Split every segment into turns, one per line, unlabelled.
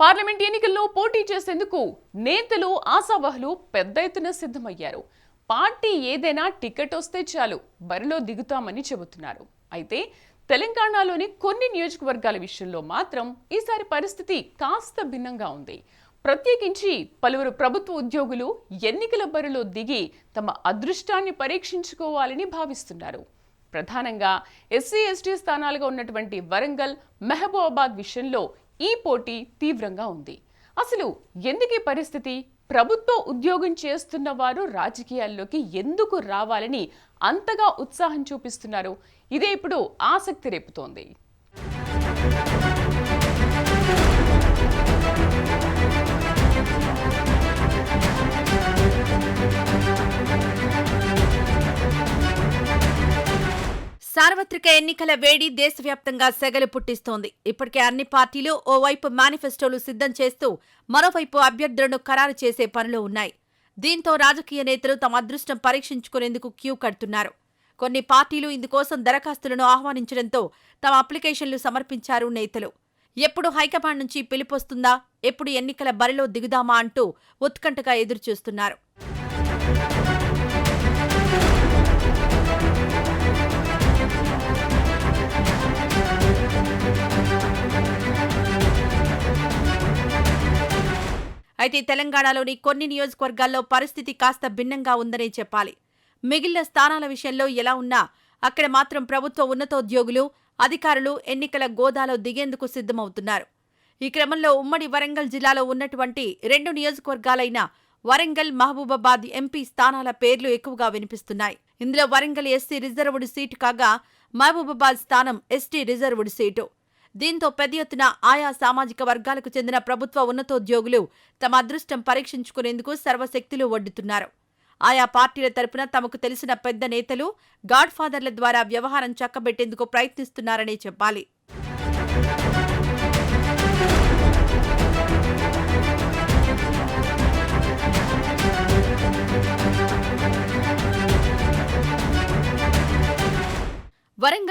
Parliament ఎన్నికల్లో పోటీ చేసేందుకు నేతలు ఆశావహులు పెద్ద ఎత్తున సిద్ధమయ్యారు. పార్టీ ఏదైనా టికెట్ వస్తే చాలు బరిలో దిగుతామని చెబుతున్నారు. అయితే తెలంగాణలోని కొన్ని నియోజకవర్గాల విషయంలో మాత్రం ఈసారి పరిస్థితి కాస్త భిన్నంగా ఉంది. ప్రత్యేకించి పలువురు ప్రభుత్వ ఉద్యోగులు ఎన్నికల బరిలో దిగి తమ అదృష్టాన్ని పరీక్షించుకోవాలని భావిస్తున్నారు. ప్రధానంగా ఎస్సీ ఎస్టీ స్థానాలుగా ఉన్నటువంటి వరంగల్ మెహబూబాబాద్ విషయంలో ఈ పోటీ తీవ్రంగా ఉంది. అసలు ఎందుకు ఈ పరిస్థితి? ప్రభుత్వ ఉద్యోగం చేస్తున్న వారు రాజకీయాల్లోకి ఎందుకు రావాలని అంతగా ఉత్సాహం చూపిస్తున్నారు. ఇదే ఇప్పుడు ఆసక్తి రేపుతోంది.
సార్వత్రిక ఎన్నికల వేడి దేశవ్యాప్తంగా సెగలు పుట్టిస్తోంది. ఇప్పటికే అన్ని పార్టీలు ఓవైపు మేనిఫెస్టోలు సిద్ధం చేస్తూ మరోవైపు అభ్యర్థులను ఖరారు చేసే పనిలో ఉన్నాయి. దీంతో రాజకీయ నేతలు తమ అదృష్టం పరీక్షించుకునేందుకు క్యూ కడుతున్నారు. కొన్ని పార్టీలు ఇందుకోసం దరఖాస్తులను ఆహ్వానించడంతో తమ అప్లికేషన్లు సమర్పించారు నేతలు. ఎప్పుడు హైకమాండ్ నుంచి పిలుపొస్తుందా ఎప్పుడు ఎన్నికల బరిలో దిగుదామా అంటూ ఉత్కంఠగా ఎదురుచూస్తున్నారు. అయితే తెలంగాణలోని కొన్ని నియోజకవర్గాల్లో పరిస్థితి కాస్త భిన్నంగా ఉందనే చెప్పాలి. మిగిలిన స్థానాల విషయంలో ఎలా ఉన్నా అక్కడ మాత్రం ప్రభుత్వ ఉన్నతోద్యోగులు అధికారులు ఎన్నికల గోదాలో దిగేందుకు సిద్ధమవుతున్నారు. ఈ క్రమంలో ఉమ్మడి వరంగల్ జిల్లాలో ఉన్నటువంటి రెండు నియోజకవర్గాలైన వరంగల్ మహబూబాబాద్ ఎంపీ స్థానాల పేర్లు ఎక్కువగా వినిపిస్తున్నాయి. ఇందులో వరంగల్ ఎస్సీ రిజర్వ్డ్ సీటు కాగా మహబూబాబాద్ స్థానం ఎస్టీ రిజర్వ్డ్ సీటు. దీంతో పెద్ద ఎత్తున ఆయా సామాజిక వర్గాలకు చెందిన ప్రభుత్వ ఉన్నతోద్యోగులు తమ అదృష్టం పరీక్షించుకునేందుకు సర్వశక్తులు ఒడ్డుతున్నారు. ఆయా పార్టీల తరపున తమకు తెలిసిన పెద్ద నేతలు గాడ్ఫాదర్ల ద్వారా వ్యవహారం చక్కబెట్టేందుకు ప్రయత్నిస్తున్నారనే చెప్పాలి.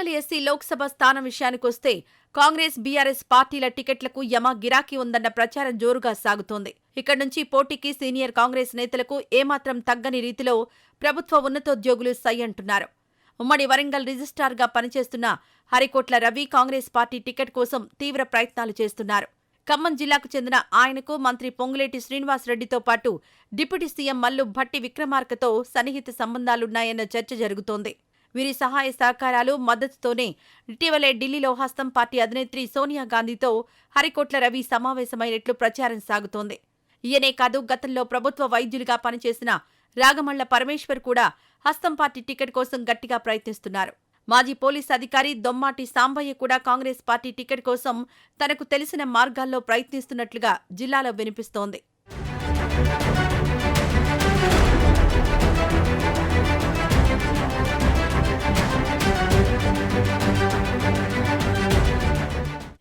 వరంగల్ ఎస్సీ లోక్సభ స్థానం విషయానికొస్తే కాంగ్రెస్ బీఆర్ఎస్ పార్టీల టికెట్లకు యమ గిరాకీ ఉందన్న ప్రచారం జోరుగా సాగుతోంది. ఇక్కడి నుంచి పోటీకి సీనియర్ కాంగ్రెస్ నేతలకు ఏమాత్రం తగ్గని రీతిలో ప్రభుత్వ ఉన్నతోద్యోగులు సై అంటున్నారు. ఉమ్మడి వరంగల్ రిజిస్ట్రార్గా పనిచేస్తున్న Harikotla Ravi Congress party ticket కోసం తీవ్ర ప్రయత్నాలు చేస్తున్నారు. ఖమ్మం జిల్లాకు చెందిన ఆయనకు మంత్రి పొంగులేటి శ్రీనివాసరెడ్డితో పాటు డిప్యూటీ సీఎం మల్లు భట్టి విక్రమార్కతో సన్నిహిత సంబంధాలున్నాయన్న చర్చ జరుగుతోంది. వీరి సహాయ సహకారాలు మద్దతుతోనే ఇటీవలే ఢిల్లీలో హస్తం పార్టీ అధినేత్రి సోనియా గాంధీతో హరికోట్ల రవి సమావేశమైనట్లు ప్రచారం సాగుతోంది. ఈయనే కాదు గతంలో ప్రభుత్వ వైద్యులుగా పనిచేసిన రాగమళ్ళ పరమేశ్వర్ కూడా హస్తం పార్టీ టికెట్ కోసం గట్టిగా ప్రయత్నిస్తున్నారు. మాజీ పోలీస్ అధికారి దొమ్మాటి సాంబయ్య కూడా కాంగ్రెస్ పార్టీ టికెట్ కోసం తనకు తెలిసిన మార్గాల్లో ప్రయత్నిస్తున్నట్లుగా జిల్లాలో వినిపిస్తోంది.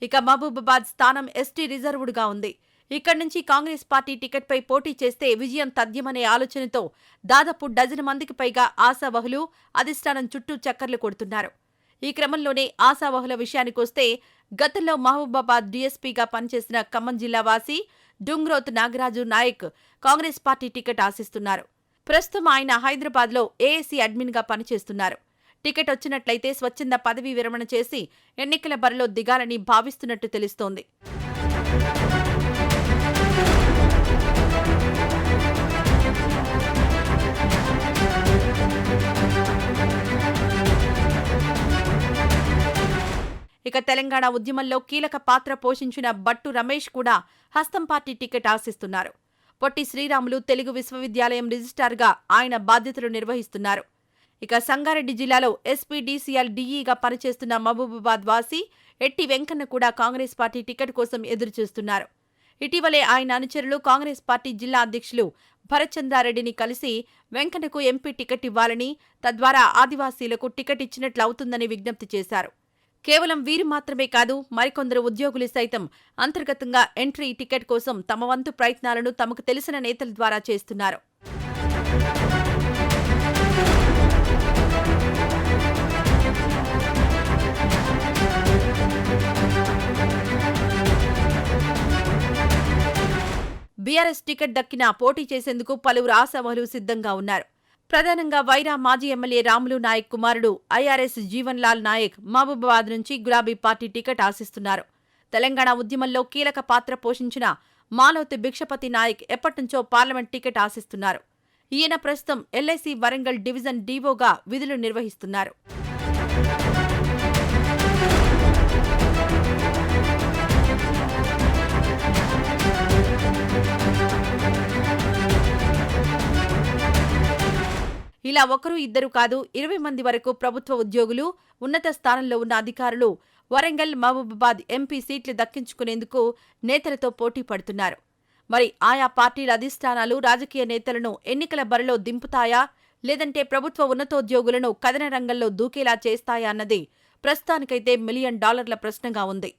ఇక మహబూబాబాద్ స్థానం ఎస్టీ రిజర్వ్డ్గా ఉంది. ఇక్కడి నుంచి కాంగ్రెస్ పార్టీ టికెట్పై పోటీ చేస్తే విజయం తథ్యమనే ఆలోచనతో దాదాపు డజన్ మందికి పైగా ఆశావహులు అధిష్టానం చుట్టూ చక్కర్లు కొడుతున్నారు. ఈ క్రమంలోనే ఆశావహుల విషయానికొస్తే గతంలో మహబూబాబాద్ డీఎస్పీగా పనిచేసిన ఖమ్మం జిల్లా వాసి డుంగ్రోత్ నాగరాజు నాయక్ కాంగ్రెస్ పార్టీ టికెట్ ఆశిస్తున్నారు. ప్రస్తుతం ఆయన హైదరాబాద్లో ఏఏసీ అడ్మిన్గా పనిచేస్తున్నారు. టికెట్ వచ్చినట్లయితే స్వచ్ఛంద పదవీ విరమణ చేసి ఎన్నికల బరిలో దిగాలని భావిస్తున్నట్టు తెలుస్తోంది. ఇక తెలంగాణ ఉద్యమంలో కీలక పాత్ర పోషించిన బట్టు రమేష్ కూడా హస్తం పార్టీ టికెట్ ఆశిస్తున్నారు. పొట్టి శ్రీరాములు తెలుగు విశ్వవిద్యాలయం రిజిస్టార్గా ఆయన బాధ్యతలు నిర్వహిస్తున్నారు. ఇక సంగారెడ్డి జిల్లాలో ఎస్పీడీసీఎల్ డీఈగా పనిచేస్తున్న మహబూబాబాద్ వాసి ఎట్టి వెంకన్న కూడా కాంగ్రెస్ పార్టీ టికెట్ కోసం ఎదురుచూస్తున్నారు. ఇటీవలే ఆయన అనుచరులు కాంగ్రెస్ పార్టీ జిల్లా అధ్యక్షులు భరత్చంద్రారెడ్డిని కలిసి వెంకన్నకు ఎంపీ టికెట్ ఇవ్వాలని తద్వారా ఆదివాసీలకు టికెట్ ఇచ్చినట్లు అవుతుందని విజ్ఞప్తి చేశారు. కేవలం వీరు మాత్రమే కాదు మరికొందరు ఉద్యోగులు సైతం అంతర్గతంగా ఎంట్రీ టికెట్ కోసం తమ వంతు ప్రయత్నాలను తమకు తెలిసిన నేతల ద్వారా చేస్తున్నారు. టీఆర్ఎస్ టికెట్ దక్కినా పోటీ చేసేందుకు పలువురు ఆశావహులు సిద్ధంగా ఉన్నారు. ప్రధానంగా వైరా మాజీ ఎమ్మెల్యే రాములు నాయక్ కుమారుడు ఐఆర్ఎస్ జీవన్ లాల్ నాయక్ మహబూబాబాద్ నుంచి గులాబీ పార్టీ టికెట్ ఆశిస్తున్నారు. తెలంగాణ ఉద్యమంలో కీలక పాత్ర పోషించిన మాలోతి భిక్షపతి నాయక్ ఎప్పటినుంచో పార్లమెంట్ టికెట్ ఆశిస్తున్నారు. ఈయన ప్రస్తుతం ఎల్ఐసి వరంగల్ డివిజన్ డీవోగా విధులు నిర్వహిస్తున్నారు. ఇలా ఒకరు ఇద్దరు కాదు ఇరవై మంది వరకు ప్రభుత్వ ఉద్యోగులు ఉన్నత స్థానంలో ఉన్న అధికారులు వరంగల్ మహబూబాబాద్ ఎంపీ సీట్లు దక్కించుకునేందుకు నేతలతో పోటీ పడుతున్నారు. మరి ఆయా పార్టీల అధిష్టానాలు రాజకీయ నేతలను ఎన్నికల బరిలో దింపుతాయా? లేదంటే ప్రభుత్వ ఉన్నతోద్యోగులను కథన రంగంలో దూకేలా చేస్తాయా అన్నది ప్రస్తుతానికైతే మిలియన్ డాలర్ల ప్రశ్నగా ఉంది.